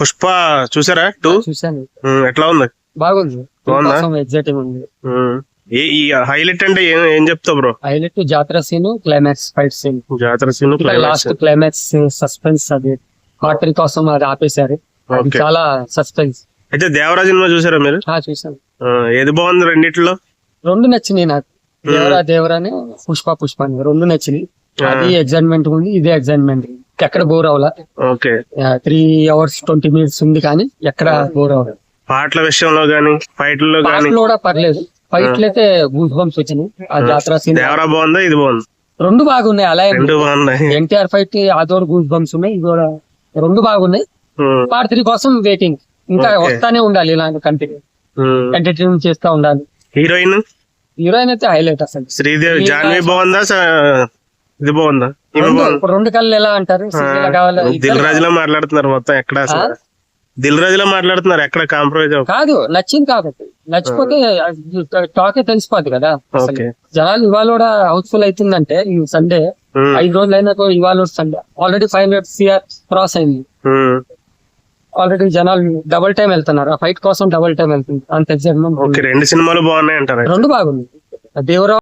పుష్ప చూసారా టూ? చూశాను. ఎట్లా ఉంది? బాగుంది? ఎగ్జైటింగ్ ఉంది. ఈ హైలైట్ అంటే ఏం ఏం చెప్తావు బ్రో? హైలైట్ జాతర సీన్ క్లైమాక్స్ ఫైట్ సీన్ జాతర సీన్ లాస్ట్ క్లైమాక్స్ సస్పెన్స్ అది. కాటరీ కోసం అది ఆపేశారు. చాలా సస్పెన్స్ అయితే దేవరా సినిమా చూసారా మీరు? చూసాను ఏది బాగుంది రెండిట్లో? రెండు నచ్చినాయి నాకు. దేవరా దేవరానే పుష్ప పుష్ప అని. రెండు నచ్చినాయి. అది ఎగ్జైట్మెంట్ ఉంది ఇది ఎగ్జైట్మెంట్ ఎక్కడ bore అవ్వాల. Okay. Three hours twenty minutes ఉంది కానీ ఎక్కడ బోర్ అవ్వలేదు పాటల విషయంలో గానీ ఫైట్లలో గానీ? పాటలు కూడా పర్లేదు. ఫైట్లు అయితే గూస్ బంప్స్ వచ్చినాయి. ఆ జాతర సీన్ దేవరా బాగుందా? ఇది బాగుంది? రెండు బాగున్నాయి. అలా రెండు బాగున్నాయి. ఎన్టీఆర్ ఫైట్ అదోడు గూస్ బంప్స్ ఉన్నాయి. ఇది కూడా రెండు బాగున్నాయి. పార్ట్ త్రీ కోసం వెయిటింగ్ ఇంకా. వస్తానే ఉండాలి. ఇలాంటి కంటిన్యూ. ఎంటర్టైన్మెంట్ చేస్తా ఉండాలి. హీరోయిన్ హీరోయిన్ అయితే హైలైట్ అసలు. శ్రీదేవి జాన్వి బాగుందా? ఇది బాగుందా? ఇప్పుడు రెండు కళ్ళు ఎలా అంటారు? దిల్ ఇద్దరు రాజు లో మాట్లాడుతున్నారు మొత్తం ఎక్కడ? దిల్ రాజు లో మాట్లాడుతున్నారు ఎక్కడ కాంప్రమైజ్ కాదు నచ్చింది కాబట్టి. నచ్చిపోతే టాకే తెలిసిపోద్ది కదా. జనాలు ఇవాళ కూడా హౌస్ఫుల్ అవుతుందంటే ఈ సండే ఐదు రోజులు అయినా ఇవాళ Sunday already five hundred CR cross అయింది. ఆల్రెడీ జనాలు డబుల్ టైం వెళ్తున్నారు. ఆ ఫైట్ కోసం డబుల్ టైం వెళ్తుంది అంత ఎగ్జైట్మెంట్ ఓకే రెండు సినిమాలు బాగున్నాయి అంటారు రెండు బాగుంది. దేవరావు